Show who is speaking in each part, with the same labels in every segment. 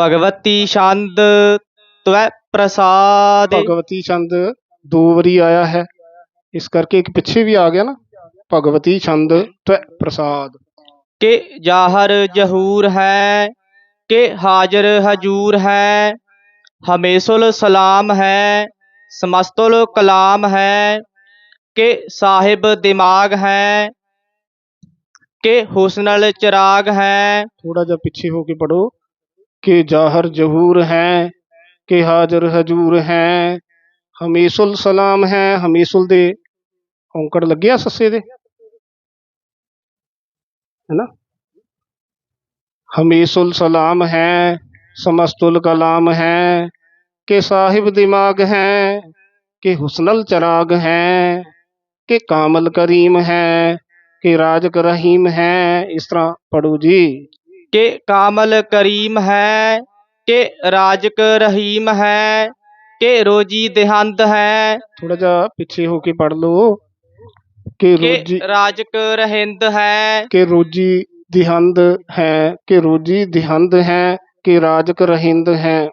Speaker 1: ਭਗਵਤੀ ਛੰਦ ਤਵੈ ਪ੍ਰਸਾਦ।
Speaker 2: ਭਗਵਤੀ ਛੰਦ ਦੋ ਵਾਰੀ ਆਇਆ ਹੈ। ਇਸ ਕਰਕੇ ਇੱਕ ਪਿੱਛੇ ਵੀ ਆ ਗਿਆ ਨਾ। ਭਗਵਤੀ ਛੰਦ ਤਵੈ ਪ੍ਰਸਾਦ।
Speaker 1: ਕਿ ਜਾਹਰ ਜਹੂਰ ਹੈ ਕਿ ਹਾਜ਼ਰ ਹਜੂਰ ਹੈ ਹਮੇਸ਼ੁਲ ਸਲਾਮ ਹੈ ਸਮਸਤੁਲ ਕਲਾਮ ਹੈ ਕਿ ਸਾਹਿਬ ਦਿਮਾਗ ਹੈ ਕਿ ਹੁਸਨਲ ਚਿਰਾਗ ਹੈ।
Speaker 2: ਥੋੜਾ ਜਿਹਾ ਪਿੱਛੇ ਹੋ ਕੇ ਪੜੋ ਕਿ ਜ਼ਾਹਰ ਜਹੂਰ ਹੈ, ਕਿ ਹਾਜ਼ਰ ਹਜੂਰ ਹੈ। ਹਮੇਸ਼ੁਲ ਸਲਾਮ ਹੈ, ਹਮੇਸ਼ੁਲ ਦੇ ਔਂਕੜ ਲੱਗਿਆ ਸੱਸੇ ਦੇ। ਹੈਨਾ? ਹਮੇਸ਼ੁਲ ਸਲਾਮ ਹੈ, ਸਮਸਤੁਲ ਕਲਾਮ ਹੈ, ਕਿ ਸਾਹਿਬ ਦਿਮਾਗ ਹੈ, ਕਿ ਹੁਸਨਲ ਚਰਾਗ ਹੈ, ਕਿ ਕਾਮਲ ਕਰੀਮ ਹੈ, ਕਿ ਰਾਜਕ ਰਹੀਮ ਹੈ। ਇਸ ਤਰ੍ਹਾਂ ਪੜੋ ਜੀ।
Speaker 1: ਕਿ ਕਾਮਲ ਕਰੀਮ ਹੈ ਕਿ ਰਾਜਕ ਰਹੀਮ ਹੈ ਕਿ ਰੋਜੀ ਦੇਹੰਦ ਹੈ
Speaker 2: ਥੋੜਾ ਜਿਹਾ ਪਿੱਛੇ ਹੋ ਕੇ ਪੜ ਲਓ ਕਿ ਰੋਜੀ
Speaker 1: ਕਿ ਰਾਜਕ ਰਹਿੰਦ ਹੈ
Speaker 2: ਕਿ ਰੋਜੀ ਦਿਹੰਦ ਹੈ ਕਿ ਰੋਜੀ ਦਿਹੰਦ ਹੈ ਕਿ ਰਾਜਕ ਰਹਿੰਦ ਹੈ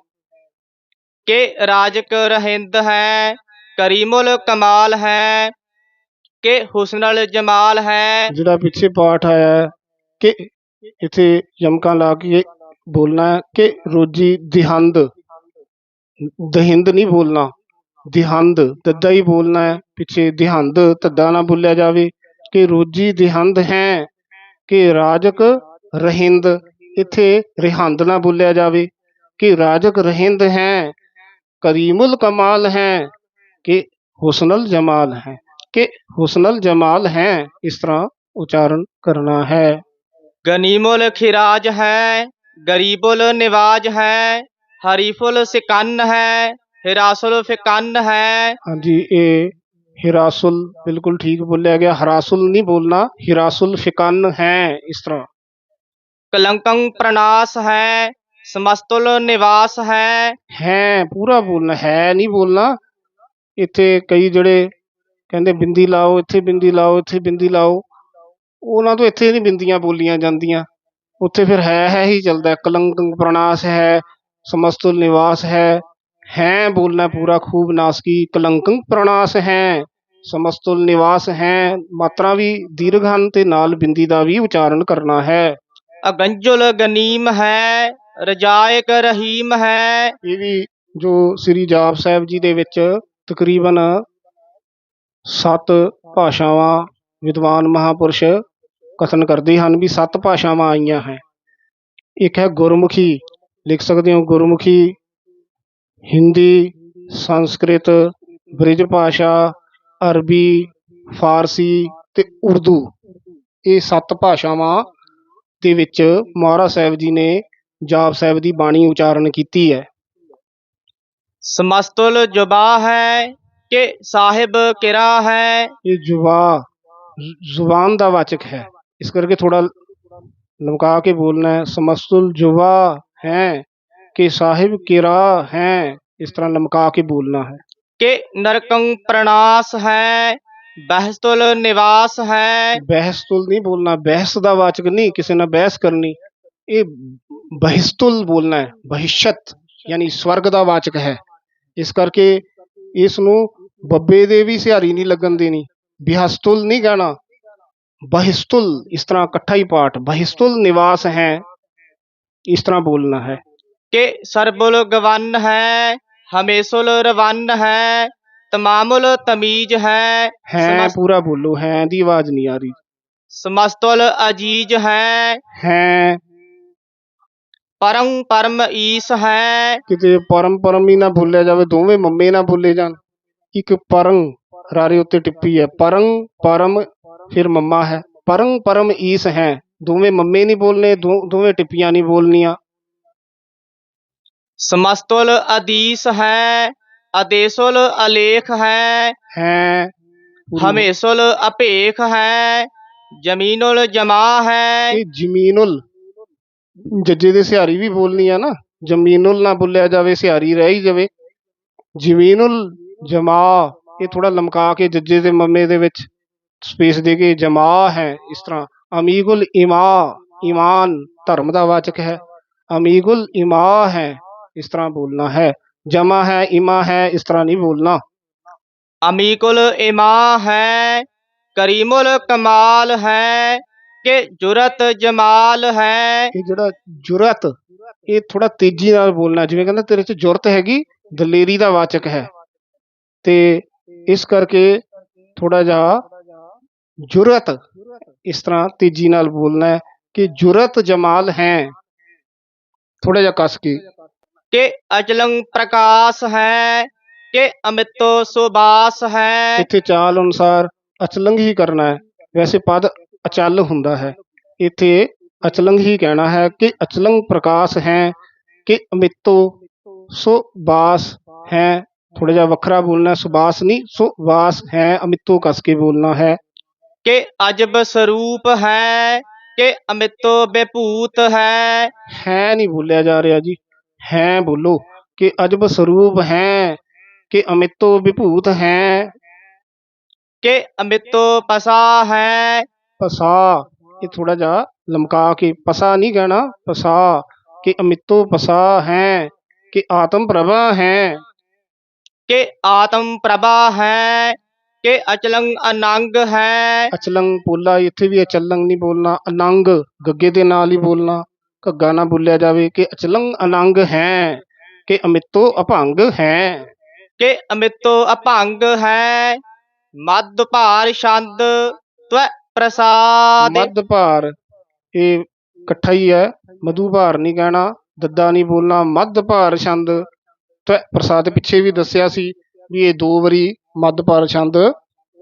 Speaker 1: ਕਿ ਰਾਜਕ ਰਹਿੰਦ ਹੈ ਕਰੀਮੁਲ ਕਮਾਲ ਹੈ ਕਿ ਹੁਸਨਲ ਜਮਾਲ ਹੈ
Speaker 2: ਜਿਹੜਾ ਪਿੱਛੇ ਪਾਠ ਆਇਆ ਹੈ ਕਿ ਇੱਥੇ ਯਮਕਾਂ ਲਾ ਕੇ ਬੋਲਣਾ ਹੈ ਕਿ ਰੋਜੀ ਦਿਹੰਦ। ਦਹਿੰਦ ਨਹੀਂ ਬੋਲਣਾ, ਦਿਹੰਦ, ਤੱਦਾ ਹੀ ਬੋਲਣਾ ਹੈ ਪਿੱਛੇ। ਦਿਹੰਦ, ਤੱਦਾ ਨਾ ਬੋਲਿਆ ਜਾਵੇ ਕਿ ਰੋਜੀ ਦਿਹੰਦ ਹੈ ਕਿ ਰਾਜਕ ਰਹਿੰਦ। ਇੱਥੇ ਰਿਹੰਦ ਨਾ ਬੋਲਿਆ ਜਾਵੇ ਕਿ ਰਾਜਕ ਰਹਿੰਦ ਹੈ, ਕਰੀਮੁਲ ਕਮਾਲ ਹੈ ਕਿ ਹੁਸਨਲ ਜਮਾਲ ਹੈ। ਕਿ ਹੁਸਨਲ ਜਮਾਲ ਹੈ, ਇਸ ਤਰ੍ਹਾਂ ਉਚਾਰਨ ਕਰਨਾ ਹੈ।
Speaker 1: ਗਨੀਮੁਲ ਖਿਰਾਜ ਹੈ ਗਰੀਬੁਲ ਨਿਵਾਜ ਹੈ ਹਰੀਫੁਲ ਸਿਕੰਨ ਹੈ ਹਿਰਾਸੁਲ ਫਿਕੰਨ ਹੈ
Speaker 2: ਹਾਂਜੀ ਇਹ ਹਿਰਾਸੁਲ ਬਿਲਕੁਲ ਠੀਕ ਬੋਲਿਆ ਗਿਆ ਹਰਾਸੁਲ ਨਹੀਂ ਬੋਲਣਾ ਹਿਰਾਸੁਲ ਫਿਕਨ ਹੈ ਇਸ ਤਰ੍ਹਾਂ
Speaker 1: ਕਲੰਕੰ ਪ੍ਰਨਾਸ ਹੈ ਸਮਸਤੁਲ ਨਿਵਾਸ ਹੈ
Speaker 2: ਹੈ ਪੂਰਾ ਬੋਲਣਾ ਹੈ ਨਹੀਂ ਬੋਲਣਾ ਇੱਥੇ ਕਈ ਜਿਹੜੇ ਕਹਿੰਦੇ ਬਿੰਦੀ ਲਾਓ ਇੱਥੇ ਬਿੰਦੀ ਲਾਓ ਇੱਥੇ ਬਿੰਦੀ ਲਾਓ ਉਹਨਾਂ ਤੋਂ ਇੱਥੇ ਨਹੀਂ ਬਿੰਦੀਆਂ ਬੋਲੀਆਂ ਜਾਂਦੀਆਂ। ਉੱਥੇ ਫਿਰ ਹੈ ਹੈ ਹੀ ਚੱਲਦਾ। ਕਲੰਕ ਪ੍ਰਣਾਸ ਹੈ ਸਮਸਤੁਲ ਨਿਵਾਸ ਹੈ। ਹੈ ਬੋਲਣਾ ਪੂਰਾ ਖੂਬ ਨਾਸਕੀ ਕਲੰਕੰ ਪ੍ਰਣਾਸ ਹੈ ਸਮਸਤੁਲ ਨਿਵਾਸ ਹੈ। ਮਾਤਰਾ ਵੀ ਦੀਰਘ ਹਨ ਤੇ ਨਾਲ ਬਿੰਦੀ ਦਾ ਵੀ ਉਚਾਰਨ ਕਰਨਾ ਹੈ।
Speaker 1: ਅਗੰਜੁਲ ਗਨੀਮ ਹੈ ਰਜਾਇਕ ਰਹੀਮ ਹੈ।
Speaker 2: ਇਹ ਵੀ ਜੋ ਸ੍ਰੀ ਜਾਪ ਸਾਹਿਬ ਜੀ ਦੇ ਵਿੱਚ ਤਕਰੀਬਨ ਸੱਤ ਭਾਸ਼ਾਵਾਂ ਵਿਦਵਾਨ ਮਹਾਪੁਰਸ਼ ਕਥਨ ਕਰਦੇ ਹਨ ਵੀ ਸੱਤ ਭਾਸ਼ਾਵਾਂ ਆਈਆਂ ਹੈ। ਇੱਕ ਹੈ ਗੁਰਮੁਖੀ ਲਿਖ ਸਕਦੇ ਹੋ ਗੁਰਮੁਖੀ ਹਿੰਦੀ ਸੰਸਕ੍ਰਿਤ ਬ੍ਰਿਜ ਭਾਸ਼ਾ ਅਰਬੀ ਫਾਰਸੀ ਤੇ ਉਰਦੂ। ਇਹ ਸੱਤ ਭਾਸ਼ਾਵਾਂ ਦੇ ਵਿੱਚ ਮਹਾਰਾਜ ਸਾਹਿਬ ਜੀ ਨੇ ਜਾਪ ਸਾਹਿਬ ਦੀ ਬਾਣੀ ਉਚਾਰਨ ਕੀਤੀ ਹੈ।
Speaker 1: ਸਮਸਤੁਲ ਜੁਬਾ ਹੈ ਕਿ ਸਾਹਿਬ ਕਿਰਾ ਹੈ?
Speaker 2: ਇਹ ਜੁਬਾ ਜ਼ੁਬਾਨ ਦਾ ਵਾਚਕ ਹੈ। ਇਸ ਕਰਕੇ ਥੋੜਾ ਲਮਕਾ ਕੇ ਬੋਲਣਾ ਹੈ ਸਮਸਤੁਲ ਜੁਬਾ ਹੈ ਕਿ ਸਾਹਿਬ ਕਿਰਾ ਹੈ ਇਸ ਤਰ੍ਹਾਂ ਲਮਕਾ ਕੇ ਬੋਲਣਾ ਹੈ।
Speaker 1: ਕਿ ਨਰਕੰ ਪ੍ਰਣਾਸ ਹੈ ਬਹਿਸਤੁਲ ਨਿਵਾਸ ਹੈ।
Speaker 2: ਬਹਿਸਤੁਲ ਨਹੀਂ ਬੋਲਣਾ ਬਹਿਸ ਦਾ ਵਾਚਕ ਨਹੀਂ ਕਿਸੇ ਨਾਲ ਬਹਿਸ ਕਰਨੀ। ਇਹ ਬਹਿਸਤੁਲ ਬੋਲਣਾ ਹੈ ਬਹਿਸ਼ਤ ਯਾਨੀ ਸਵਰਗ ਦਾ ਵਾਚਕ ਹੈ। ਇਸ ਕਰਕੇ ਇਸ ਨੂੰ ਬੱਬੇ ਦੇ ਵੀ ਸਿਹਾਰੀ ਨਹੀਂ ਲੱਗਣ ਦੇਣੀ ਬਿਹਸਤੁਲ ਨਹੀਂ ਕਹਿਣਾ ਬਹਿਸਤੁਲ ਇਸ ਤਰ੍ਹਾਂ ਇਕੱਠਾ ਹੀ ਪਾਠ ਬਹਿਸਤੁਲ ਨਿਵਾਸ ਹੈ ਇਸ ਤਰ੍ਹਾਂ ਬੋਲਣਾ ਹੈ
Speaker 1: ਕਿ ਸਰਬੁਲ ਗਵੰਨ ਹੈ ਹਮੇਸ਼ੁਲ ਰਵੰਨ ਹੈ ਤਮਾਮੁਲ ਤਮੀਜ ਹੈ
Speaker 2: ਹੈ
Speaker 1: ਸਮਸ-
Speaker 2: ਪੂਰਾ ਬੋਲੋ ਹੈ ਦੀ ਆਵਾਜ਼ ਨਹੀਂ ਆ ਰਹੀ
Speaker 1: ਸਮਸਤੁਲ ਅਜੀਜ ਹੈ
Speaker 2: ਹੈ
Speaker 1: ਪਰੰ ਪਰਮ ਈਸ ਹੈ
Speaker 2: ਕਿਤੇ ਪਰਮ ਪਰਮ ਹੀ ਨਾ ਭੁੱਲਿਆ ਜਾਵੇ ਦੋਵੇਂ ਮੰਮੇ ਨਾ ਭੁੱਲੇ ਜਾਣ ਇੱਕ ਪਰੰ ਰਾਰੇ ਉੱਤੇ ਟਿੱਪੀ ਹੈ ਪਰੰ ਪਰਮ ਫਿਰ ਮੰਮਾ ਹੈ ਪਰੰ ਪਰਮ ਈਸ ਹੈ। ਦੋਵੇਂ ਮੰਮੇ ਨਹੀਂ ਬੋਲਨੇ ਦੋਵੇਂ ਟਿੱਪੀਆਂ ਨਹੀਂ ਬੋਲਨੀਆਂ
Speaker 1: ਸਮਸਤੁਲ ਅਦੀਸ ਹੈ ਆਦੇਸ਼ੁਲ ਅਲੇਖ ਹੈ।
Speaker 2: ਹੈ।
Speaker 1: ਹਮੇਸ਼ੁਲ ਅਭੇਖ ਹੈ ਜ਼ਮੀਨੁਲ ਜਮਾ ਹੈ।
Speaker 2: ਇਹ ਜ਼ਮੀਨੁਲ। ਜੱਜੇ ਦੇ ਸਿਹਾਰੀ ਵੀ ਬੋਲਨੀ ਆ ਨਾ। ਜ਼ਮੀਨੁਲ ਨਾ ਬੋਲਿਆ ਜਾਵੇ ਸਿਹਾਰੀ ਰਹਿ ਹੀ ਜਾਵੇ। ਜ਼ਮੀਨੁਲ ਜਮਾ ਇਹ ਥੋੜਾ ਲਮਕਾ ਕੇ ਜੱਜੇ ਦੇ ਮੰਮੇ ਦੇ ਵਿੱਚ। ਸਪੇਸ ਦੇ ਕੇ ਜਮਾ ਹੈ ਇਸ ਤਰ੍ਹਾਂ। ਅਮੀਗੁਲ ਇਮਾ ਈਮਾਨ ਧਰਮ ਦਾ ਵਾਚਕ ਹੈ। ਅਮੀਗੁਲ ਇਮਾ ਹੈ ਇਸ ਤਰ੍ਹਾਂ ਬੋਲਣਾ ਹੈ। ਜਮਾ ਹੈ ਇਮਾ ਹੈ ਇਸ ਤਰ੍ਹਾਂ ਨਹੀਂ ਬੋਲਣਾ।
Speaker 1: ਅਮੀਕੁਲ ਇਮਾ ਹੈ ਕਰੀਮੁਲ ਕਮਾਲ ਹੈ ਕਿ ਜੁਰਤ ਜਮਾਲ ਹੈ।
Speaker 2: ਇਹ ਜਿਹੜਾ ਜੁਰਤ ਇਹ ਥੋੜਾ ਤੇਜ਼ੀ ਨਾਲ ਬੋਲਣਾ ਜਿਵੇਂ ਕਹਿੰਦਾ ਤੇਰੇ 'ਚ ਜੁਰਤ ਹੈਗੀ ਦਲੇਰੀ ਦਾ ਵਾਚਕ ਹੈ। ਤੇ ਇਸ ਕਰਕੇ ਥੋੜਾ ਜਿਹਾ ਜੁਰਤ ਇਸ ਤਰ੍ਹਾਂ ਤੇਜ਼ੀ ਨਾਲ ਬੋਲਣਾ ਹੈ ਕਿ ਜੁਰਤ ਜਮਾਲ ਹੈ ਥੋੜਾ ਜਿਹਾ ਕੱਸ ਕੇ
Speaker 1: ਕਿ ਅਚਲੰ ਪ੍ਰਕਾਸ਼ ਹੈ ਕਿ ਅਮਿਤੋ ਸੁਬਾਸ ਹੈ
Speaker 2: ਇੱਥੇ ਚਾਲ ਅਨੁਸਾਰ ਅਚਲੰਗ ਹੀ ਕਰਨਾ ਹੈ ਵੈਸੇ ਪਦ ਅਚਲ ਹੁੰਦਾ ਹੈ ਇੱਥੇ ਅਚਲੰਗ ਹੀ ਕਹਿਣਾ ਹੈ ਕਿ ਅਚਲੰਗ ਪ੍ਰਕਾਸ਼ ਹੈ ਕਿ ਅਮਿਤੋ ਸੋ ਬਾਸ ਹੈ ਥੋੜਾ ਜਿਹਾ ਵੱਖਰਾ ਬੋਲਣਾ ਹੈ, ਸੁਬਾਸ ਨਹੀਂ ਸੋ ਵਾਸ ਹੈ ਅਮਿਤੋ ਕਸ ਕੇ ਬੋਲਣਾ ਹੈ
Speaker 1: ਕਿ ਅਜਬ ਸਰੂਪ ਹੈ ਕਿ ਅਮਿਤੋ ਬੇਭੂਤ ਹੈ
Speaker 2: ਹੈ ਨਹੀਂ ਬੋਲਿਆ ਜਾ ਰਿਹਾ ਜੀ ਹੈ ਬੋਲੋ ਕਿ ਅਜਬ ਸਰੂਪ ਹੈ ਕਿ ਅਮਿਤੋ ਵਿਭੂਤ ਹੈ
Speaker 1: ਕਿ ਅਮਿਤੋ ਪਸਾ ਹੈ
Speaker 2: ਪਸਾ ਇਹ ਥੋੜਾ ਜਿਹਾ ਲਮਕਾ ਕੇ ਪਸਾ ਨਹੀਂ ਕਹਿਣਾ ਪਸਾ ਕਿ ਅਮਿਤੋ ਪਸਾ ਹੈ ਕਿ ਆਤਮ ਪ੍ਰਭਾ ਹੈ
Speaker 1: ਕਿ ਆਤਮ ਪ੍ਰਭਾ ਹੈ ਕਿ ਅਚਲੰ ਅਨੰਗ ਹੈ।
Speaker 2: ਅਚਲੰਗ ਪੋਲਾ ਇੱਥੇ ਵੀ ਅਚਲੰਗ ਨਹੀਂ ਬੋਲਣਾ ਅਨੰਗ ਗੱਗੇ ਦੇ ਨਾਲ ਹੀ ਬੋਲਣਾ ਘੱਗਾ ਨਾ ਬੋਲਿਆ ਜਾਵੇ ਕਿ ਅਚਲੰਗ ਅਨੰਗ ਹੈ ਕਿ ਅਮਿਤੋ ਅਭੰਗ ਹੈ।
Speaker 1: ਕਿ ਅਮਿਤੋ ਅਭੰਗ ਹੈ। ਮਦ ਭਾਰ ਛੰਦ ਤਵੈ ਪ੍ਰਸਾਦ।
Speaker 2: ਮੱਧ ਭਾਰ ਇਹ ਇਕੱਠਾ ਹੀ ਹੈ ਮਧੂ ਭਾਰ ਨਹੀਂ ਕਹਿਣਾ ਦੱਦਾ ਨਹੀਂ ਬੋਲਣਾ ਮੱਧ ਭਾਰ ਛੰਦ ਤੇ ਪ੍ਰਸਾਦ। ਪਿੱਛੇ ਵੀ ਦੱਸਿਆ ਸੀ ਵੀ ਇਹ ਦੋ ਵਾਰੀ ਮੱਧ ਭਾਰ ਛੰਦ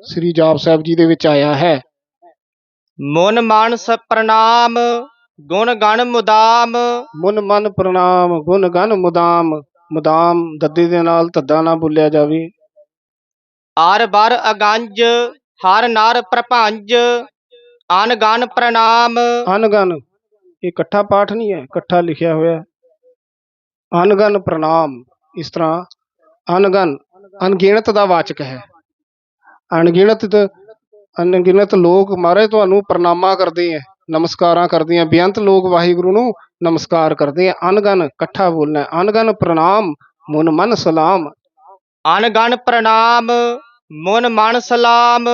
Speaker 2: ਸ੍ਰੀ ਜਾਪ ਸਾਹਿਬ ਜੀ ਦੇ ਵਿੱਚ ਆਇਆ ਹੈ।
Speaker 1: ਮਨ ਮਾਨਸ ਪ੍ਰਣਾਮ ਗੁਣ ਗਣ ਮੁਦਾਮ।
Speaker 2: ਮੁਨ ਮਨ ਪ੍ਰਣਾਮ ਗੁਣ ਗਨ ਮੁਦਾਮ। ਮੁਦਾਮ ਦੱਦੇ ਦੇ ਨਾਲ ਧੱਦਾ ਨਾ ਬੋਲਿਆ ਜਾਵੇ।
Speaker 1: ਆਰ ਬਰ ਅਗੰਜ ਹਰ ਨਰ ਪ੍ਰਪੰਜ ਅਨ ਗਨ ਪ੍ਰਣਾਮ।
Speaker 2: ਅਨਗਨ ਇਹ ਇਕੱਠਾ ਪਾਠ ਨਹੀਂ ਹੈ ਇਕੱਠਾ ਲਿਖਿਆ ਹੋਇਆ। ਹੈ ਅਨਗਨ ਪ੍ਰਣਾਮ ਇਸ ਤਰ੍ਹਾਂ ਅਨਗਨ ਅਣਗਿਣਤ ਦਾ ਵਾਚਕ ਹੈ। ਅਣਗਿਣਤ ਅਣਗਿਣਤ ਲੋਕ ਮਹਾਰਾਜ ਤੁਹਾਨੂੰ ਪ੍ਰਣਾਮਾ ਕਰਦੇ ਹੈ ਨਮਸਕਾਰਾਂ ਕਰਦੇ ਆ ਬੇਅੰਤ ਲੋਕ ਵਾਹਿਗੁਰੂ ਨੂੰ ਨਮਸਕਾਰ ਕਰਦੇ ਆ ਅਨਗਨ ਇਕੱਠਾ ਬੋਲਣਾ ਅਨਗਨ ਪ੍ਰਣਾਮ, ਮੁਨ ਮਨ ਸਲਾਮ।
Speaker 1: ਅਨ ਪ੍ਰਣਾਮ, ਮਨ ਮਨ ਸਲਾਮ।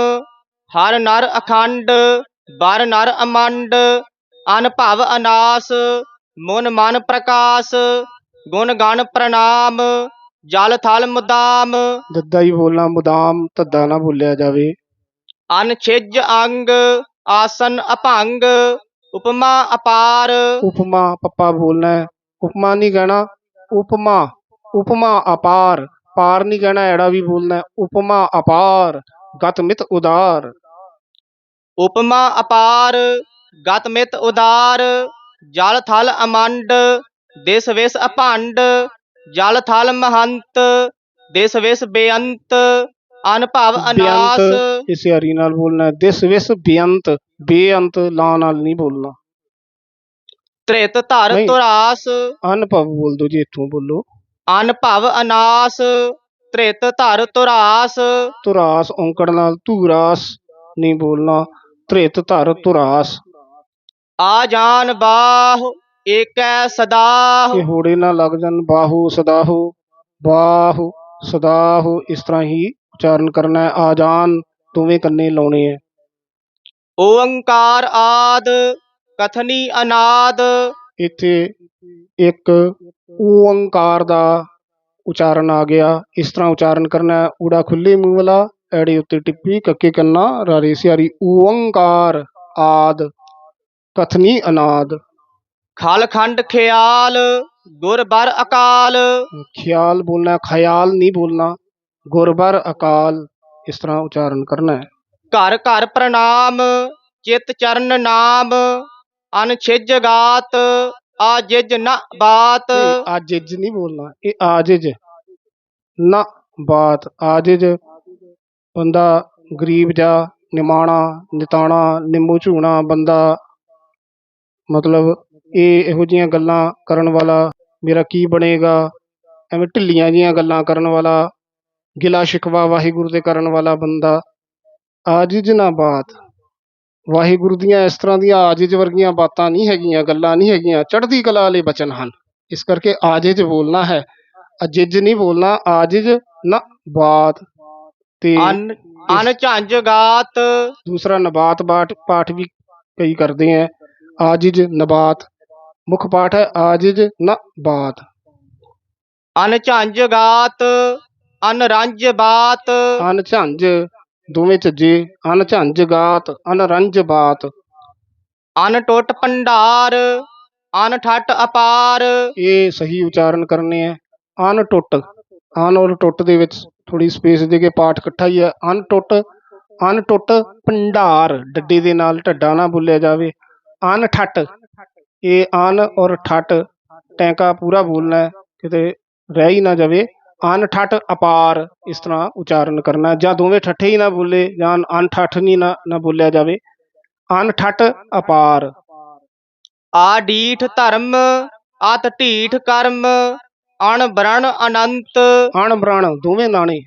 Speaker 1: ਹਰ ਨਰ ਅਖੰਡ, ਬਰ ਨਰ ਅਮੰਡ। ਅਨ ਭਵ ਅਨਾਸ, ਮਨ ਮਨ ਪ੍ਰਕਾਸ਼। ਗੁਣ ਗਣ ਪ੍ਰਣਾਮ ਜਲ ਥਲ ਮੁਦਾਮ।
Speaker 2: ਦੱਦਾ ਹੀ ਬੋਲਣਾ ਮੁਦਾਮ ਧੱਦਾ ਨਾ ਬੋਲਿਆ ਜਾਵੇ।
Speaker 1: ਅਨ ਛਿਜ ਅੰਗ ਆਸਨ ਅਭੰਗ ਉਪਮਾ ਅਪਾਰ।
Speaker 2: ਉਪਮਾ ਪੱਪਾ ਬੋਲਣਾ ਹੈ। ਉਪਮਾ ਨਹੀਂ ਕਹਿਣਾ ਉਪਮਾ ਉਪਮਾ ਅਪਾਰ। ਪਾਰ ਨਹੀਂ ਕਹਿਣਾ ਐੜਾ ਵੀ ਬੋਲਣਾ ਹੈ। ਉਪਮਾ ਅਪਾਰ ਗਤ ਮਿਤ ਉਦਾਰ।
Speaker 1: ਉਪਮਾ ਅਪਾਰ ਗਤ ਮਿਤ ਉਦਾਰ। ਜਲ ਥਲ ਅਮੰਡ ਦਿਸ ਵਿਸ ਅਭੰਡ। ਜਲ ਥਲ ਮਹੰਤ ਦਿਸ ਵਿਸ ਬੇਅੰਤ ਅਨਭਵ ਅਨਾਸ।
Speaker 2: ਬੇਅੰਤ ਇਸ ਹਰੀ ਨਾਲ ਬੋਲਣਾ ਹੈ। ਦਿਸ ਵਿਸ ਬੇਅੰਤ ਬੇਅੰਤ ਲਾ ਨਾਲ ਨਹੀਂ ਬੋਲਣਾ।
Speaker 1: ਤ੍ਰਿਤ ਧਰ
Speaker 2: ਨਹੀਂ।
Speaker 1: ਤੁਰਾਸ
Speaker 2: ਅਨਭਵ ਬੋਲ ਦੋ ਜੀ ਇੱਥੋਂ ਬੋਲੋ।
Speaker 1: ਅਨਭਵ ਅਨਾਸ ਤ੍ਰਿਤ ਧਰ ਤੁਰਾਸ
Speaker 2: ਤੁਰਾਸ ਔਂਕੜ ਨਾਲ ਧੂਰਾਸ ਨਹੀਂ ਬੋਲਣਾ। ਧ੍ਰਿਤ ਧਰ ਤੁਰਾਸ
Speaker 1: ਆ ਜਾਨ ਬਾਹ। ਏਕੈ ਸਦਾਹ।
Speaker 2: ਇਹ ਹੋੜੇ ਨਾ ਲੱਗ ਜਾਣ ਬਾਹੂ ਸਦਾਹੂ ਬਾਹੂ ਸਦਾਹੂ ਇਸ ਤਰ੍ਹਾਂ ਹੀ ਉਚਾਰਨ ਕਰਨਾ ਹੈ। ਆਜਾਨ ਦੋਵੇਂ ਕੰਨੇ ਲਾਉਣੇ ਹੈ।
Speaker 1: ਓੰਕਾਰ ਆਦ ਕਥਨੀ ਅਨਾਦ।
Speaker 2: ਇੱਥੇ ਇੱਕ ਓੰਕਾਰ ਦਾ ਉਚਾਰਨ ਆ ਗਿਆ। ਇਸ ਤਰ੍ਹਾਂ ਉਚਾਰਨ ਕਰਨਾ ਹੈ। ਊੜਾ ਖੁੱਲੇ ਮੂੰਹ ਵਾਲਾ ਐੜੇ ਉੱਤੇ ਟਿੱਪੀ ਕੱਕੇ ਕੰਨਾ ਰਾਰੇ ਸਿਆਰੀ ਓੰਕਾਰ ਆਦ ਕਥਨੀ ਅਨਾਦ।
Speaker 1: ਖਲ ਖੰਡ ਖਿਆਲ ਗੁਰ ਬਰ ਅਕਾਲ।
Speaker 2: ਖਿਆਲ ਬੋਲਣਾ ਖਿਆਲ ਨਹੀਂ ਬੋਲਣਾ ਗੁਰਬਰ ਅਕਾਲ ਇਸ ਤਰ੍ਹਾਂ ਉਚਾਰਨ ਕਰਨਾ ਹੈ।
Speaker 1: ਘਰ ਘਰ ਪ੍ਰਣਾਮ ਚਿਤ ਚਰਨ ਨਾਮ ਅਨਛਿਜ ਗਾਤ ਆਜਿਜ ਨ ਬਾਤ।
Speaker 2: ਇਹ ਆਜਿਜ ਨਹੀਂ ਬੋਲਣਾ ਇਹ ਆਜਿਜ ਨਾ ਬਾਤ। ਆਜਿਜ ਬੰਦਾ ਗਰੀਬ ਜਾ ਨਿਮਾਣਾ ਨਿਤਾਣਾ ਨਿੰਮੂ ਝੂਣਾ ਬੰਦਾ ਮਤਲਬ ਇਹ ਇਹੋ ਜੀਆਂ ਗੱਲਾਂ ਕਰਨ ਵਾਲਾ ਮੇਰਾ ਕੀ ਬਣੇਗਾ? ਐਵੇਂ ਢਿੱਲੀਆਂ ਜੀਆਂ ਗੱਲਾਂ ਕਰਨ ਵਾਲਾ ਗਿਲਾ ਸ਼ਿਕਵਾ ਵਾਹਿਗੁਰੂ ਦੇ ਕਰਨ ਵਾਲਾ ਬੰਦਾ ਆਜਿਜ ਨਾ ਬਾਤ। ਵਾਹਿਗੁਰੂ ਦੀਆਂ ਇਸ ਤਰ੍ਹਾਂ ਦੀਆਂ ਆਜਿਜ਼ ਵਰਗੀਆਂ ਬਾਤਾਂ ਨਹੀਂ ਹੈਗੀਆਂ ਗੱਲਾਂ ਨਹੀਂ ਹੈਗੀਆਂ ਚੜ੍ਹਦੀ ਕਲਾ ਵਾਲੇ ਬਚਨ ਹਨ। ਇਸ ਕਰਕੇ ਆਜਿਜ਼ ਬੋਲਣਾ ਹੈ। ਅਜਿਜ ਨਹੀਂ ਬੋਲਣਾ ਆਜਿਜ਼ ਨਾ ਬਾਤ। ਤੇ
Speaker 1: ਅਨ ਅਨ ਝੰਝ ਗਾਤ।
Speaker 2: ਦੂਸਰਾ ਨਬਾਤ ਬਾਟ ਪਾਠ ਵੀ ਕਈ ਕਰਦੇ ਹੈ ਆਜਿਜ਼ ਨਬਾਤ। ਮੁੱਖ ਪਾਠ ਹੈ ਆਜਿਜ਼ ਨਾ ਬਾਤ।
Speaker 1: ਅਨ ਝੰਝ ਗਾਤ ਅਨ ਰੰਜ ਬਾਤ
Speaker 2: ਅਨ ਝੰਜ ਦੋਵੇਂ ਝੱਜੇ ਅਨ ਝੰਜ ਗਾਤ ਅਨ ਰੰਜ ਬਾਤ
Speaker 1: ਅਨ ਟੁੱਟ ਭੰਡਾਰ ਅਨ ਠੱਟ ਅਪਾਰ।
Speaker 2: ਇਹ ਸਹੀ ਉਚਾਰਨ ਕਰਨੇ ਹੈ ਅਨ ਟੁੱਟ ਅਨ ਔਰ ਟੁੱਟ ਦੇ ਵਿੱਚ ਥੋੜੀ ਸਪੇਸ ਦੇ ਕੇ ਪਾਠ ਇਕੱਠਾ ਹੀ ਹੈ ਅਨ ਟੁੱਟ ਅਨ ਟੁੱਟ ਭੰਡਾਰ ਡੱਡੇ ਦੇ ਨਾਲ ਢੱਡਾ ਨਾ ਬੋਲਿਆ ਜਾਵੇ। ਅਨ ਠੱਟ ਇਹ ਅਨ ਔਰ ਠੱਟ ਟੈਂਕਾ ਪੂਰਾ ਬੋਲਣਾ ਹੈ ਕਿਤੇ ਰਹਿ ਹੀ ਨਾ ਜਾਵੇ। ਅਨ ਠੱਟ ਅਪਾਰ ਇਸ ਤਰ੍ਹਾਂ ਉਚਾਰਨ ਕਰਨਾ। ਜਾਂ ਦੋਵੇਂ ਠੱਠੇ ਹੀ ਨਾ ਬੋਲੇ ਜਾਂ ਅਨ ਠੱਠ ਨਹੀਂ ਨਾ ਨਾ ਬੋਲਿਆ ਜਾਵੇ। ਅਨ ਠੱਟ ਅਪਾਰ।
Speaker 1: ਆ ਡੀਠ ਧਰਮ ਅਤ ਢੀਠ ਕਰਮ ਅਣ ਬਰਣ ਅਨੰਤ।
Speaker 2: ਅਣ ਬ੍ਰਣ ਦੋਵੇਂ ਨਾਣੇ।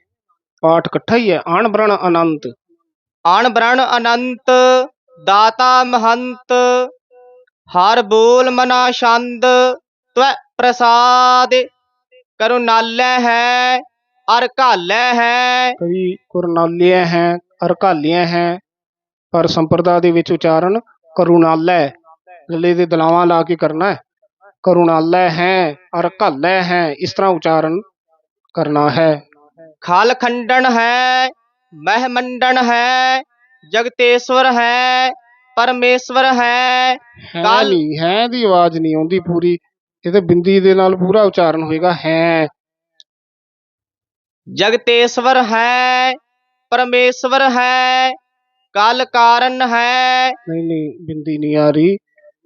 Speaker 2: ਪਾਠ ਇਕੱਠਾ ਹੀ ਹੈ। ਅਣ ਬ੍ਰਣ ਅਨੰਤ।
Speaker 1: ਅਣ ਬਰਣ ਅਨੰਤ ਦਾਤਾ ਮਹੰਤ। ਹਰ ਬੋਲ ਮਨਾ ਛੰਦ ਤਵੈ ਪ੍ਰਸਾਦ। ਕਰੁਣਾਲੈ ਹੈ ਅਰ ਘਾਲੈ ਹੈ।
Speaker 2: ਕਈ ਕੁਰਨਾਲਿਆ ਹੈ ਅਰਕਾਲਿਆ ਹੈ। ਪਰ ਸੰਪਰਦਾ ਦੇ ਵਿੱਚ ਉਚਾਰਨ ਕਰੁਣਾਲੈ ਲੱਲੇ ਦੇ ਦਲਾਵਾਂ ਲਾ ਕੇ ਕਰਨਾ ਹੈ। ਕਰੁਣਾਲੈ ਹੈ ਅਰਕਾਲੈ ਹੈ ਇਸ ਤਰ੍ਹਾਂ ਉਚਾਰਨ ਕਰਨਾ ਹੈ।
Speaker 1: ਖਾਲ ਖੰਡਨ ਹੈ ਮਹਿ ਮੰਡਨ ਹੈ ਜਗਤੇਸ਼ਵਰ ਹੈ। ਪਰਮੇਸ਼ਵਰ ਹੈ।
Speaker 2: ਹੈ ਨਹੀਂ ਹੈ ਦੀ ਆਵਾਜ਼ ਨਹੀਂ ਆਉਂਦੀ ਪੂਰੀ। ਇਹ ਤੇ ਬਿੰਦੀ ਦੇ ਨਾਲ ਪੂਰਾ ਉਚਾਰਨ ਹੋਏਗਾ ਹੈ।
Speaker 1: ਜਗਤੇਸ਼ਵਰ ਹੈ ਪਰਮੇਸ਼ਵਰ ਹੈ ਕਲ ਕਾਰਨ ਹੈ।
Speaker 2: ਨਹੀਂ ਨਹੀਂ ਬਿੰਦੀ ਨਹੀਂ ਆ ਰਹੀ।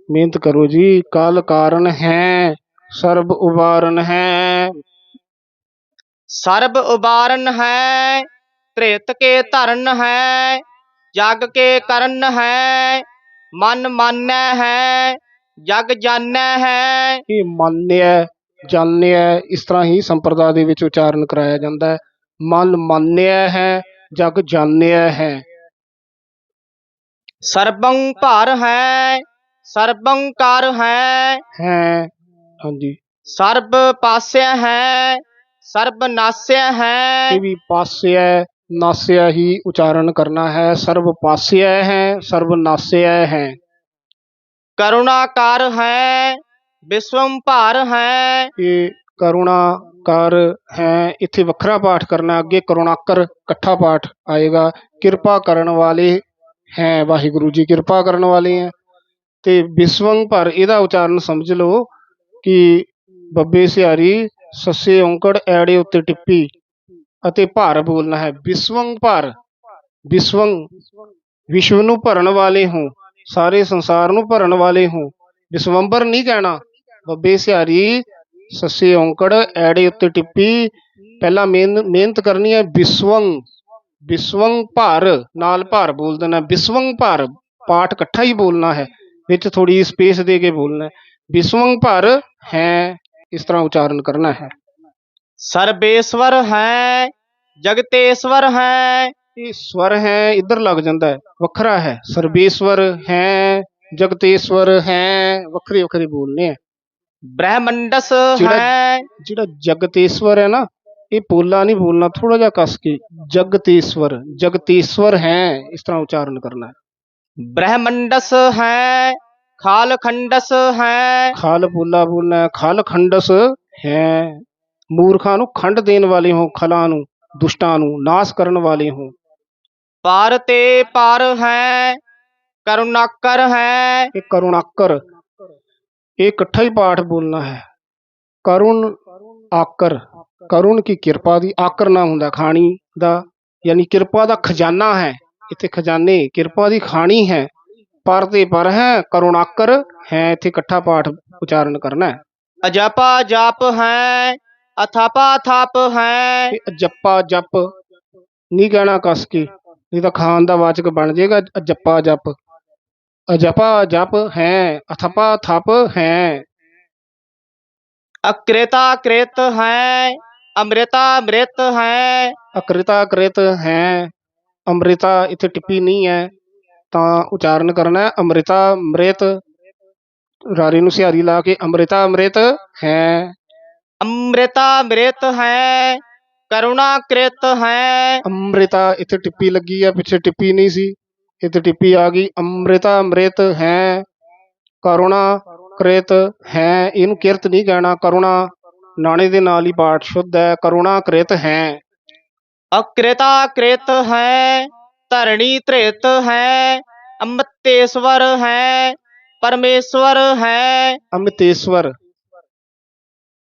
Speaker 2: ਮਿਹਨਤ ਕਰੋ ਜੀ ਕਾਲ ਕਾਰਨ ਹੈ ਸਰਬ ਉਬਾਰਨ ਹੈ।
Speaker 1: ਸਰਬ ਉਬਾਰਨ ਹੈ ਤ੍ਰਿਤ ਕੇ ਧਰਨ ਹੈ। ਜਗ ਕੇ ਕਰਨ ਹੈ ਮਨ ਮਾਨੈ ਹੈ ਜਗ ਜਾਣੈ ਹੈ।
Speaker 2: ਇਹ ਮੰਨਿਆ ਜਾਣਿਆ ਇਸ ਤਰ੍ਹਾਂ ਹੀ ਸੰਪਰਦਾ ਦੇ ਵਿੱਚ ਉਚਾਰਨ ਕਰਾਇਆ ਜਾਂਦਾ ਹੈ। ਮਨ ਮੰਨਿਆ ਹੈ ਜਗ ਜਾਣਿਆ ਹੈ।
Speaker 1: ਸਰਬੰ ਭਰ ਹੈ ਸਰਬੰ ਕਰ ਹੈ।
Speaker 2: ਹੈ ਹਾਂਜੀ।
Speaker 1: ਸਰਬ ਪਾਸਿਆ ਹੈ ਸਰਬ ਨਾਸਿਆ ਹੈ।
Speaker 2: ਇਹ ਵੀ ਪਾਸਿਆ ਨਾਸਿਆ ਹੀ ਉਚਾਰਨ ਕਰਨਾ ਹੈ। ਸਰਬ ਪਾਸਿਆ ਹੈ ਸਰਬ ਨਾਸਿਆ ਹੈ।
Speaker 1: ਕਰ ਹੈ ਵਿਸ਼ਵੰ ਭਰ ਹੈ।
Speaker 2: ਇਹ ਕਰੁਣਾ ਕਰ ਹੈ ਇੱਥੇ ਵੱਖਰਾ ਪਾਠ ਕਰਨਾ ਅੱਗੇ ਕਰੁਣਾਕਰ ਇਕੱਠਾ ਪਾਠ ਆਏਗਾ। ਕਿਰਪਾ ਕਰਨ ਵਾਲੇ ਹੈ ਵਾਹਿਗੁਰੂ ਜੀ ਕਿਰਪਾ ਕਰਨ ਵਾਲੇ ਹੈ। ਤੇ ਵਿਸਵੰਗ ਪਰ ਇਹਦਾ ਉਚਾਰਨ ਸਮਝ ਲਓ ਕਿ ਬੱਬੇ ਸਿਹਾਰੀ ਸੱਸੇ ਔਂਕੜ ਐੜੇ ਉੱਤੇ ਟਿੱਪੀ। ਅਤੇ ਭਾਰ ਬੋਲਣਾ ਹੈ। ਵਿਸਵੰਗ ਭਰ ਵਿਸਵੰਗ ਵਿਸ਼ਵ ਨੂੰ ਭਰਨ ਵਾਲੇ ਹੋ, ਸਾਰੇ ਸੰਸਾਰ ਨੂੰ ਭਰਨ ਵਾਲੇ ਹੋ। ਵਿਸਵੰਬਰ ਨਹੀਂ ਕਹਿਣਾ। ਬੱਬੇ ਸਿਹਾਰੀ, ਸੱਸੇ ਔਂਕੜ, ਐੜੇ ਉੱਤੇ ਟਿੱਪੀ, ਪਹਿਲਾਂ ਮਿਹਨ- ਮਿਹਨਤ ਕਰਨੀ ਹੈ। ਵਿਸਵੰਗ ਵਿਸਵੰਗ ਭਰ, ਨਾਲ ਭਾਰ ਬੋਲ ਦੇਣਾ ਵਿਸਵੰਗ ਭਰ, ਪਾਠ ਇਕੱਠਾ ਹੀ ਬੋਲਣਾ ਹੈ। ਵਿੱਚ ਥੋੜੀ ਸਪੇਸ ਦੇ ਕੇ ਬੋਲਣਾ ਹੈ। ਵਿਸਵੰਗ ਭਰ ਹੈ, ਇਸ ਤਰ੍ਹਾਂ ਉਚਾਰਨ ਕਰਨਾ ਹੈ।
Speaker 1: ਸਰਬੇਸ਼ਵਰ ਹੈ ਜਗਤੇਸ਼ਵਰ ਹੈ
Speaker 2: ਇਹ ਸਵਰ ਹੈ ਇੱਧਰ ਲੱਗ ਜਾਂਦਾ ਹੈ ਵੱਖਰਾ ਹੈ ਸਰਬੇਸ਼ਵਰ ਹੈ ਜਗਤੇਸ਼ਵਰ ਹੈ ਵੱਖਰੇ ਵੱਖਰੇ ਬੋਲਨੇ ਆ
Speaker 1: ਬ੍ਰਹਮੰਡਸ
Speaker 2: ਜਿਹੜਾ-
Speaker 1: ਹੈ
Speaker 2: ਜਿਹੜਾ ਜਗਤੇਸ਼ਵਰ ਹੈ ਨਾ ਇਹ ਪੋਲਾ ਨਹੀਂ ਬੋਲਣਾ ਥੋੜਾ ਜਿਹਾ ਕੱਸ ਕੇ ਜਗਤੇਸ਼ਵਰ ਜਗਤੇਸ਼ਵਰ ਹੈ ਇਸ ਤਰ੍ਹਾਂ ਉਚਾਰਨ ਕਰਨਾ ਹੈ
Speaker 1: ਬ੍ਰਹਮੰਡਸ ਹੈ ਖਾਲ ਖੰਡਸ ਹੈ
Speaker 2: ਖਾਲ ਪੋਲਾ ਬੋਲਣਾ ਹੈ ਖਲ ਖੰਡਸ ਹੈ ਮੂਰਖਾਂ ਨੂੰ ਖੰਡ ਦੇਣ ਵਾਲੇ ਹੋ ਖਲਾਂ ਨੂੰ ਦੁਸ਼ਟਾਂ ਨੂੰ ਨਾਸ ਕਰਨ ਵਾਲੇ ਹੋ।
Speaker 1: ਪਰ ਤੇ ਪਰ ਹੈ ਕਰੁਣਾਕਰ ਹੈ।
Speaker 2: ਇਹ ਕਰੁਣਾਕਰ ਇਹ ਇਕੱਠਾ ਹੀ ਪਾਠ ਬੋਲਣਾ ਹੈ। ਕਰੁਣ ਆਕਰ ਕਰੁਣ ਕੀ ਕਿਰਪਾ ਦੀ ਆਕਰ ਨਾ ਹੁੰਦਾ। ਖਾਣੀ ਦਾ ਯਾਨੀ ਕਿਰਪਾ ਦਾ ਖਜ਼ਾਨਾ ਹੈ ਇੱਥੇ ਖਜ਼ਾਨੇ ਕਿਰਪਾ ਦੀ ਖਾਣੀ ਹੈ। ਪਰ ਤੇ ਪਰ ਹੈ ਕਰੁਣਾਕਰ ਹੈ ਇੱਥੇ ਇਕੱਠਾ ਪਾਠ ਉਚਾਰਨ ਕਰਨਾ ਹੈ।
Speaker 1: ਅਜਪਾ ਜਪ ਹੈ ਅਥਾਪਾ ਥਾਪ ਹੈ।
Speaker 2: ਇਹ ਜੱਪਾ ਜਪ। ਨਹੀਂ ਕਹਿਣਾ ਕਸ ਕੇ। ਨਹੀਂ ਤਾਂ ਖਾਨ ਦਾ ਵਾਚਕ ਬਣ ਜਾਏਗਾ ਜੱਪਾ ਜਪ। ਅਜਪਾ ਜਪ ਹੈ ਅਥਪਾ ਥਪ ਹੈ।
Speaker 1: ਅਕ੍ਰਿਤਾ ਕ੍ਰਿਤ ਹੈ ਅੰਮ੍ਰਿਤਾ ਅੰਮ੍ਰਿਤ ਹੈ।
Speaker 2: ਅਕ੍ਰਿਤਾ ਕ੍ਰਿਤ ਹੈ ਅੰਮ੍ਰਿਤਾ ਇੱਥੇ ਟਿੱਪੀ ਨਹੀਂ ਹੈ। ਤਾਂ ਉਚਾਰਨ ਕਰਨਾ ਹੈ ਅੰਮ੍ਰਿਤਾ ਅੰਮ੍ਰਿਤ। ਰਾਰੀ ਨੂੰ ਸਿਹਾਰੀ ਲਾ ਕੇ ਅੰਮ੍ਰਿਤਾ ਅੰਮ੍ਰਿਤ ਹੈ।
Speaker 1: ਅੰਮ੍ਰਿਤਾ ਅੰਮ੍ਰਿਤ ਹੈ ਕਰੁਣਾ ਕ੍ਰਿਤ ਹੈ।
Speaker 2: ਅੰਮ੍ਰਿਤਾ ਇੱਥੇ ਟਿੱਪੀ ਲੱਗੀ ਆ ਪਿੱਛੇ ਟਿੱਪੀ ਨਹੀਂ ਸੀ। ਇੱਥੇ ਟਿੱਪੀ ਆ ਗਈ ਅੰਮ੍ਰਿਤਾ ਅੰਮ੍ਰਿਤ ਹੈ ਕਰੁਣਾ ਕ੍ਰਿਤ ਹੈ। ਇਹਨੂੰ ਕਿਰਤ ਨਹੀਂ ਕਹਿਣਾ ਕਰੁਣਾ ਨਾਣੇ ਦੇ ਨਾਲ ਹੀ ਪਾਠ ਸ਼ੁੱਧ ਹੈ ਕਰੁਣਾ ਕ੍ਰਿਤ ਹੈ।
Speaker 1: ਅਕ੍ਰਿਤਾ ਕ੍ਰਿਤ ਹੈ ਧਰਣੀ ਧ੍ਰਿਤ ਹੈ ਅੰਮ੍ਰਿਤੇਸ਼ਵਰ ਹੈ ਪਰਮੇਸ਼ਵਰ ਹੈ।
Speaker 2: ਅਮਿਤੇਸ਼ਵਰ